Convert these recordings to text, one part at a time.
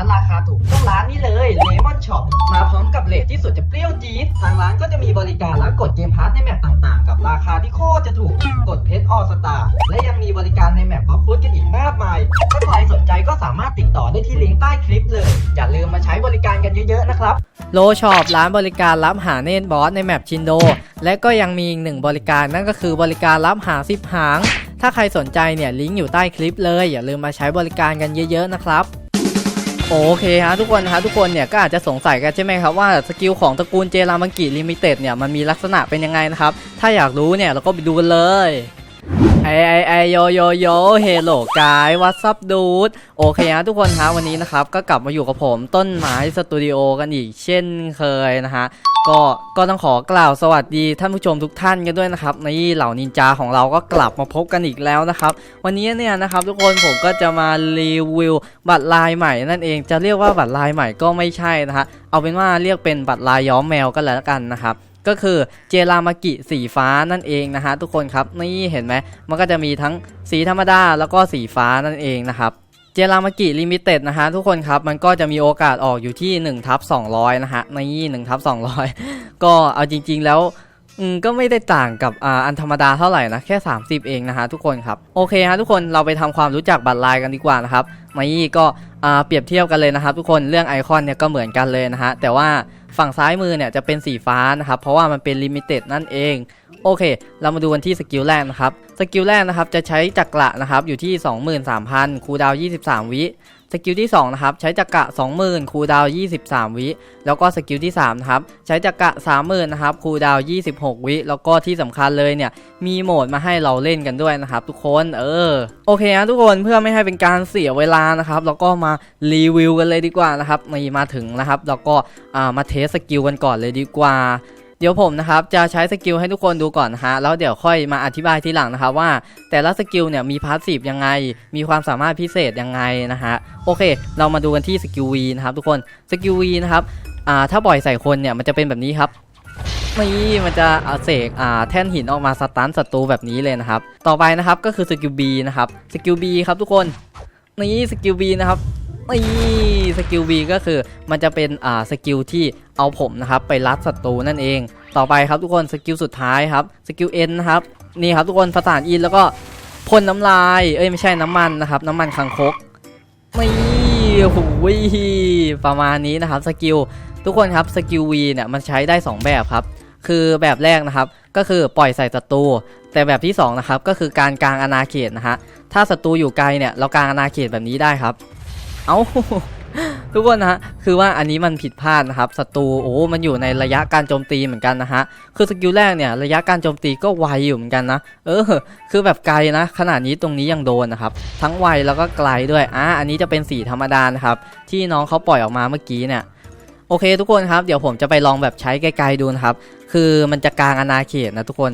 านราร์ทราคาถูกต้องร้านนี้เลยเลมอนช็อปมาพร้อมกับเลทที่สุดจะเปรี้ยวจี๊ดทางร้านก็จะมีบริการรับกดเกมพาร์ทในแมปต่างๆ กับราคาที่โคตรจะถูกกดเพชรออสตาและยังมีบริการในแมปบล็อกฟุตกันอีกมากมาย ถ้าใครสนใจก็สามารถติดต่อได้ที่ลิงก์ใต้คลิปเลย อย่าลืมมาใช้บริการกันเยอะๆนะครับโลช็อปร้านบริการรับหาเนตบอสในแมปชินโด และก็ยังมีอีกหนึ่งบริการนั่นก็คือบริการรับหาสิบหางถ้าใครสนใจเนี่ยลิงก์อยู่ใต้คลิปเลย อย่าลืมมาใช้บริการกันเยอะๆนะครับ โอเคฮะทุกคนฮะทุกคนเนี่ยก็อาจจะสงสัยกันใช่ไหมครับว่าสกิลของตระกูลเจรามังกิลิมิเต็ดเนี่ยมันมีลักษณะเป็นยังไงนะครับ ถ้าอยากรู้เนี่ยเราก็ไปดูกันเลยไอไอไอโยโยโยเฮลโลกายวัตซับดูดโอเคฮะทุกคนฮะวันนี้นะครับ ก็กลับมาอยู่กับผมต้นไม้สตูดิโอกันอีกเช่นเคยนะฮะ ก็ก็ต้องขอกล่าวสวัสดีท่านผู้ชมทุกท่านกันด้วยนะครับในเหล่านินจาของเราก็กลับมาพบกันอีกแล้วนะครับ วันนี้เนี่ยนะครับทุกคนผมก็จะมารีวิวบัตรลายใหม่นั่นเองจะเรียกว่าบัตรลายใหม่ก็ไม่ใช่นะฮะเอาเป็นว่าเรียกเป็นบัตรลายย้อมแมวกันแล้วกันนะครับก็คือเจรามากิสีฟ้านั่นเองนะฮะทุกคนครับนี่เห็นไหมมันก็จะมีทั้งสีธรรมดาแล้วก็สีฟ้านั่นเองนะครับ เจรามากิลิมิเต็ดนะฮะทุกคนครับมันก็จะมีโอกาสออกอยู่ที่1ทับ200 นะฮะนี่1ทับ200 ก็เอาจริง ๆ แล้วก็ไม่ได้ต่างกับอันธรรมดาเท่าไหร่นะแค่ 30 เองนะฮะทุกคนครับโอเคฮะทุกคนเราไปทำความรู้จักบัตรลายกันดีกว่านะครับมายี่ก็เปรียบเทียบกันเลยนะครับ ทุกคนเรื่องไอคอนเนี่ยก็เหมือนกันเลยนะฮะแต่ว่า ฝั่งซ้ายมือเนี่ยจะเป็นสีฟ้านะครับ เพราะว่ามันเป็นลิมิเต็ดนั่นเอง โอเค เรามาดูกันที่สกิลแรกนะครับ สกิลแรกนะครับจะใช้จักระนะครับอยู่ที่ 23,000 คูดาว 23 วิ สกิลที่2นะครับใช้จักระ20,000 คูดาว 23 วิ แล้วก็สกิลที่3นะครับใช้จักระ30,000นะครับคูดาว 26 วิ แล้วก็ที่สำคัญเลยเนี่ยมีโหมดมาให้เราเล่นกันด้วยนะครับทุกคนเออโอเคนะทุกคนเพื่อไม่ให้เป็นการเสียเวลานะครับเราก็มารีวิวกันเลยดีกว่านะครับมีมาถึงนะครับเราก็อ่ามาเทสสกิลกันก่อนเลยดีกว่า เดี๋ยวผมนะครับจะใช้สกิลให้ทุกคนดูก่อนฮะแล้วเดี๋ยวค่อยมาอธิบายทีหลังนะครับว่า แต่ละสกิลเนี่ยมีพาสซีฟยังไง มีความสามารถพิเศษยังไงนะฮะโอเค เรามาดูกันที่สกิล V นะครับทุกคนสกิล V นะครับอ่าถ้าปล่อยใส่คนเนี่ยมันจะเป็นแบบนี้ครับนี่มันจะเอาเสกอ่าแท่นหินออกมาสตันศัตรูแบบนี้เลยนะครับ ต่อไปนะครับก็คือสกิล B นะครับสกิล B ครับทุกคนนี่สกิล B นะครับ นี่สกิล V ก็คือมันจะเป็นอ่าสกิลที่เอาผมนะครับไปรัดศัตรูนั่นเอง ต่อไปครับทุกคนสกิลสุดท้ายครับสกิล N นะครับนี่ครับทุกคนประสานอินแล้วก็พ่นน้ำลายเอ้ยไม่ใช่น้ำมันนะครับน้ำมันคังคกนี่โอ้โหประมาณนี้นะครับสกิลทุกคนครับสกิล V เนี่ยมันใช้ได้ 2 แบบครับคือแบบแรกนะครับก็คือปล่อยใส่ศัตรูแต่แบบที่สองนะครับก็คือการกลางอาณาเขตนะฮะถ้าศัตรูอยู่ไกลเนี่ยเรากางอาณาเขตแบบนี้ได้ครับ เอาทุกคนนะฮะ คือว่าอันนี้มันผิดพลาดนะครับ ศัตรู โอ้ มันอยู่ในระยะการโจมตีเหมือนกันนะฮะ คือสกิลแรกเนี่ยระยะการโจมตีก็ไวอยู่เหมือนกันนะ เออ คือแบบไกลนะ ขนาดนี้ตรงนี้ยังโดนนะครับ ทั้งไวแล้วก็ไกลด้วย อะอันนี้จะเป็นสีธรรมดานะครับ ที่น้องเขาปล่อยออกมาเมื่อกี้เนี่ย โอเคทุกคนครับ เดี๋ยวผมจะไปลองแบบใช้ไกลๆดูนะครับ คือมันจะกลางอาณาเขตนะทุกคน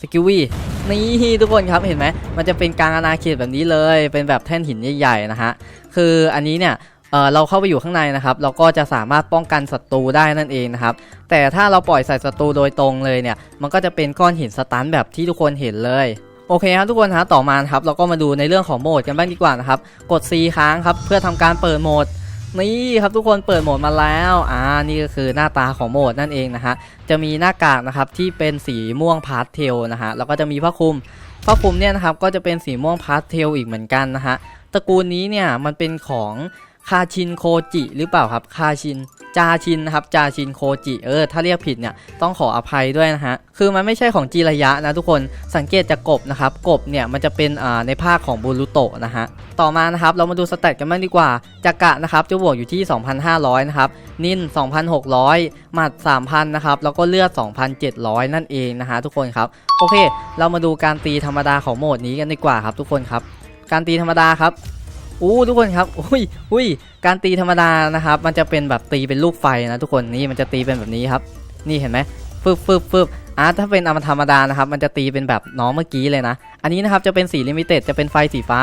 สกิลวี่ นี่ทุกคนครับเห็นไหมมันจะเป็นกลางอาณาเขตแบบนี้เลย เป็นแบบแท่นหินใหญ่ๆนะฮะคืออันนี้เนี่ยเเราเข้าไปอยู่ข้างในนะครับเราก็จะสามารถป้องกันศัตรูได้นั่นเองนะครับแต่ถ้าเราปล่อยใส่ศัตรูโดยตรงเลยเนี่ยมันก็จะเป็นก้อนหินสตันแบบที่ทุกคนเห็นเลยโอเคครับทุกคนฮะต่อมาครับเราก็มาดูในเรื่องของโหมดกันบ้างดีกว่านะครับกด C ค้างครับเพื่อทำการเปิดโหมด นี่ครับทุกคนเปิดโหมดมาแล้วอ่านี่ก็คือหน้าตาของโหมดนั่นเองนะฮะจะมีหน้ากากนะครับที่เป็นสีม่วงพาสเทลนะฮะแล้วก็จะมีผ้าคลุมผ้าคลุมเนี่ยนะครับก็จะเป็นสีม่วงพาสเทลอีกเหมือนกันนะฮะตระกูลนี้เนี่ยมันเป็นของคาชินโคจิหรือเปล่าครับคาชิน จาชินนะครับจาชินโคจิเออถ้าเรียกผิดเนี่ยต้องขออภัยด้วยนะฮะคือมันไม่ใช่ของจีระยะนะทุกคนสังเกตจากกบนะครับกบเนี่ยมันจะเป็นอ่าในภาคของบูรุโตะนะฮะต่อมานะครับเรามาดูสเตตกันบ้างดีกว่าจักระนะครับจะบวกอยู่ที่ 2,500 นะครับ นิน 2,600 หมัด 3,000 นะครับ แล้วก็เลือด 2,700 นั่นเองนะฮะทุกคนครับ โอเค เรามาดูการตีธรรมดาของโหมดนี้กันดีกว่าครับทุกคนครับ การตีธรรมดาครับ อู้ทุกคนครับอุ้ยอุ้ยการตีธรรมดานะครับ มันจะเป็นแบบตีเป็นลูกไฟนะทุกคนนี่มันจะตีเป็นแบบนี้ครับ นี่เห็นไหมฟึบฟึบฟึบอ่าถ้าเป็นอมธรรมดานะครับ มันจะตีเป็นแบบน้องเมื่อกี้เลยนะ อันนี้นะครับจะเป็นสีลิมิเต็ดจะเป็นไฟสีฟ้า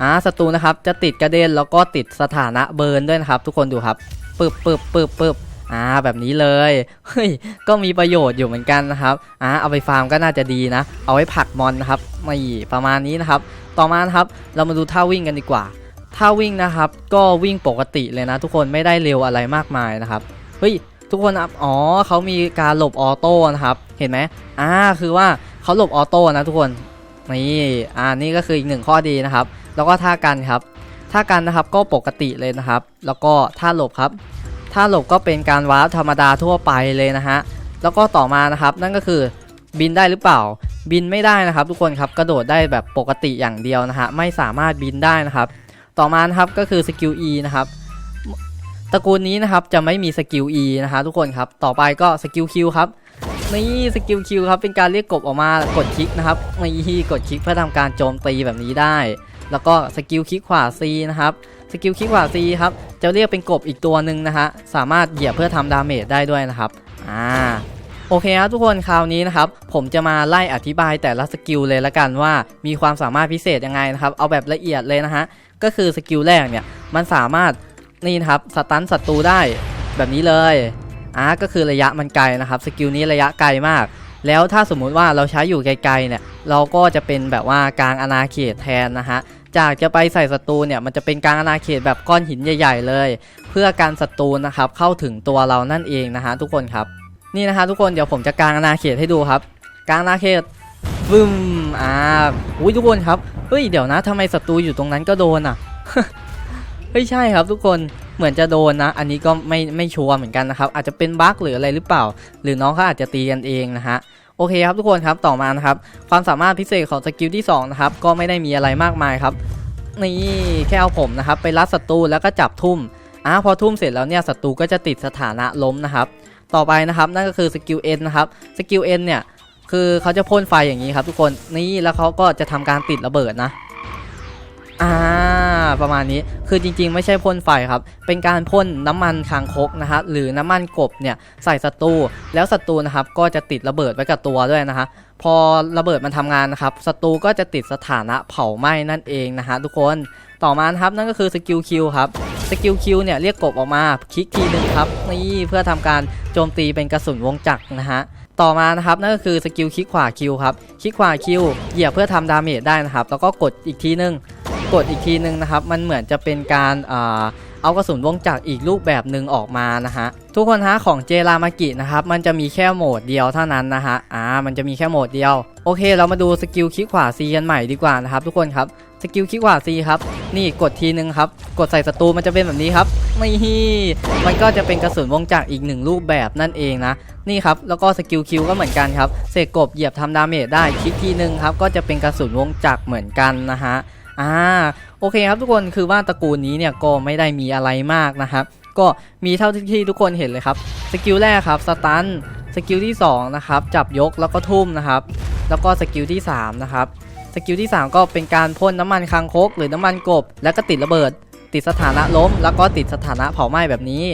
อ่าศัตรูนะครับจะติดกระเด็นแล้วก็ติดสถานะเบิร์นด้วยนะครับ ทุกคนดูครับปึบปึบปึบปึบ อ่าแบบนี้เลยเฮ้ยก็มีประโยชน์อยู่เหมือนกันนะครับอ่าเอาไปฟาร์มก็น่าจะดีนะ เอาไว้ผักมอนนะครับไม่ประมาณนี้นะครับ ต่อมานะครับเรามาดูท่าวิ่งกันดีกว่าท่าวิ่งนะครับ ก็วิ่งปกติเลยนะ ทุกคนไม่ได้เร็วอะไรมากมายนะครับเฮ้ยทุกคนอ๋อเขามีการหลบออโต้นะครับเห็นไหมอ่าคือว่าเขาหลบออโต้นะทุกคนนี่อ่านี่ก็คืออีกหนึ่งข้อดีนะครับ แล้วก็ท่ากันครับท่ากันนะครับก็ปกติเลยนะครับ แล้วก็ท่าหลบครับ ท่าหลบก็เป็นการวาร์ปธรรมดาทั่วไปเลยนะฮะ แล้วก็ต่อมานะครับนั่นก็คือบินได้หรือเปล่า บินไม่ได้นะครับ ทุกคนครับกระโดดได้แบบปกติอย่างเดียวนะฮะไม่สามารถบินได้นะครับ ต่อมานะครับก็คือสกิล E นะครับตระกูลนี้นะครับจะไม่มีสกิล E นะฮะทุกคนครับต่อไปก็สกิล Q ครับนี่สกิล Q ครับเป็นการเรียกกบออกมากดคลิกนะครับนี่กดคลิกเพื่อทำการโจมตีแบบนี้ได้ แล้วก็สกิลคลิกขวา C นะครับ สกิลคลิกขวา C ครับจะเรียกเป็นกบอีกตัวหนึ่งนะฮะสามารถเหยียบเพื่อทำดาเมจได้ด้วยนะครับอ่าโอเคครับทุกคนคราวนี้นะครับผมจะมาไล่อธิบายแต่ละสกิลเลยละกันว่ามีความสามารถพิเศษยังไงนะครับเอาแบบละเอียดเลยนะฮะก็คือสกิลแรกเนี่ยมันสามารถนี่นะครับสตันศัตรูได้แบบนี้เลยอ่าก็คือระยะมันไกลนะครับสกิลนี้ระยะไกลมาก แล้วถ้าสมมุติว่าเราใช้อยู่ไกลๆเนี่ยเราก็จะเป็นแบบว่ากลางอาณาเขตแทนนะฮะจากจะไปใส่ศัตรูเนี่ยมันจะเป็นกลางอาณาเขตแบบก้อนหินใหญ่ ๆ เลย เพื่อการศัตรูนะครับเข้าถึงตัวเรานั่นเองนะฮะทุกคนครับนี่นะฮะทุกคนเดี๋ยวผมจะกลางอาณาเขตให้ดูครับ กลางอาณาเขตฟึมอ่าอุ้ยทุกคนครับเฮ้ยเดี๋ยวนะทำไมศัตรูอยู่ตรงนั้นก็โดนอะเฮ้ยใช่ครับทุกคนเหมือนจะโดนนะ อันนี้ก็ไม่ไม่ชัวร์เหมือนกันนะครับ อาจจะเป็นบั๊กหรืออะไรหรือเปล่า หรือน้องเขาอาจจะตีกันเองนะฮะ โอเคครับทุกคนครับต่อมานะครับความสามารถพิเศษของสกิลที่สองนะครับก็ไม่ได้มีอะไรมากมายครับนี่แค่เอาผมนะครับไปรัดศัตรูแล้วก็จับทุ่มอ่าพอทุ่มเสร็จแล้วเนี่ยศัตรูก็จะติดสถานะล้มนะครับต่อไปนะครับนั่นก็คือสกิล N นะครับสกิล N เนี่ยคือเขาจะพ่นไฟอย่างนี้ครับทุกคนนี่แล้วเขาก็จะทำการติดระเบิดนะ อ่าประมาณนี้คือจริงๆ ไม่ใช่พ่นไฟครับ เป็นการพ่นน้ำมันคางคกนะครับหรือน้ำมันกบเนี่ยใส่ศัตรูแล้วศัตรูนะครับก็จะติดระเบิดไว้กับตัวด้วยนะฮะพอระเบิดมันทำงานนะครับศัตรูก็จะติดสถานะเผาไหม้นั่นเองนะฮะทุกคนต่อมาครับนั่นก็คือสกิลคิวครับสกิลคิวเนี่ยเรียกกบออกมาคลิกทีหนึ่งครับนี่เพื่อทำการโจมตีเป็นกระสุนวงจักรนะฮะต่อมานะครับนั่นก็คือสกิลคลิกขวาคิวครับคลิกขวาคิวเหยียบเพื่อทำดาเมจได้นะครับแล้วก็กดอีกทีนึง กดอีกทีนึงนะครับ มันเหมือนจะเป็นการอ่าเอากระสุนวงจักรอีกรูปแบบหนึ่งออกมานะฮะทุกคนฮะของเจรามากินะครับมันจะมีแค่โหมดเดียวเท่านั้นนะฮะอ่ามันจะมีแค่โหมดเดียว โอเค เรามาดูสกิลคลิกขวา C กันใหม่ดีกว่านะครับทุกคนครับสกิลคลิกขวา C ครับนี่กดทีนึงครับกดใส่ศัตรูมันจะเป็นแบบนี้ครับนี่มันก็จะเป็นกระสุนวงจักรอีกหนึ่งรูปแบบนั่นเองนะนี่ครับแล้วก็สกิลคิวก็เหมือนกันครับเสกกบเหยียบทำดาเมจได้คลิกทีนึงครับก็จะเป็นกระสุนวงจักรเหมือนกันนะฮะ อ่าโอเคครับทุกคนคือว่าตระกูลนี้เนี่ยก็ไม่ได้มีอะไรมากนะครับ ก็มีเท่าที่ทุกคนเห็นเลยครับสกิลแรกครับสตันสกิลที่2นะครับจับยกแล้วก็ทุ่มนะครับ แล้วก็สกิลที่3นะครับสกิลที่ 3 ก็เป็นการพ่นน้ำมันคางคกหรือน้ำมันกบ แล้วก็ติดระเบิด ติดสถานะล้ม แล้วก็ติดสถานะเผาไหม้แบบนี้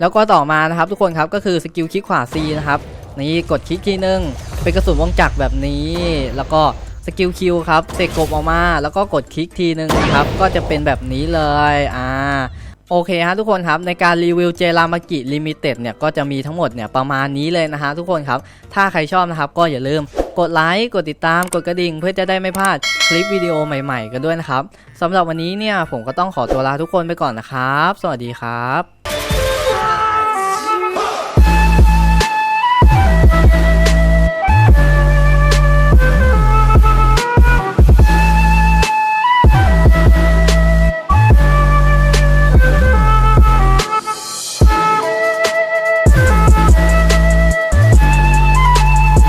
แล้วก็ต่อมานะครับทุกคนครับก็คือสกิลคลิกขวา C นะครับนี่กดคลิกทีนึงเป็นกระสุนวงจักรแบบนี้ แล้วก็ สกิลคิวครับเสกกบออกมา แล้วก็กดคลิกทีนึงนะครับ ก็จะเป็นแบบนี้เลยอ่าโอเคฮะทุกคนครับในการรีวิวเจรามากิลิมิเต็ดเนี่ยก็จะมีทั้งหมดเนี่ยประมาณนี้เลยนะฮะทุกคนครับ ถ้าใครชอบนะครับก็อย่าลืมกดไลค์กดติดตามกดกระดิ่งเพื่อจะได้ไม่พลาดคลิปวิดีโอใหม่ๆ กันด้วยนะครับสำหรับวันนี้เนี่ยผมก็ต้องขอตัวลาทุกคนไปก่อนนะครับ สวัสดีครับ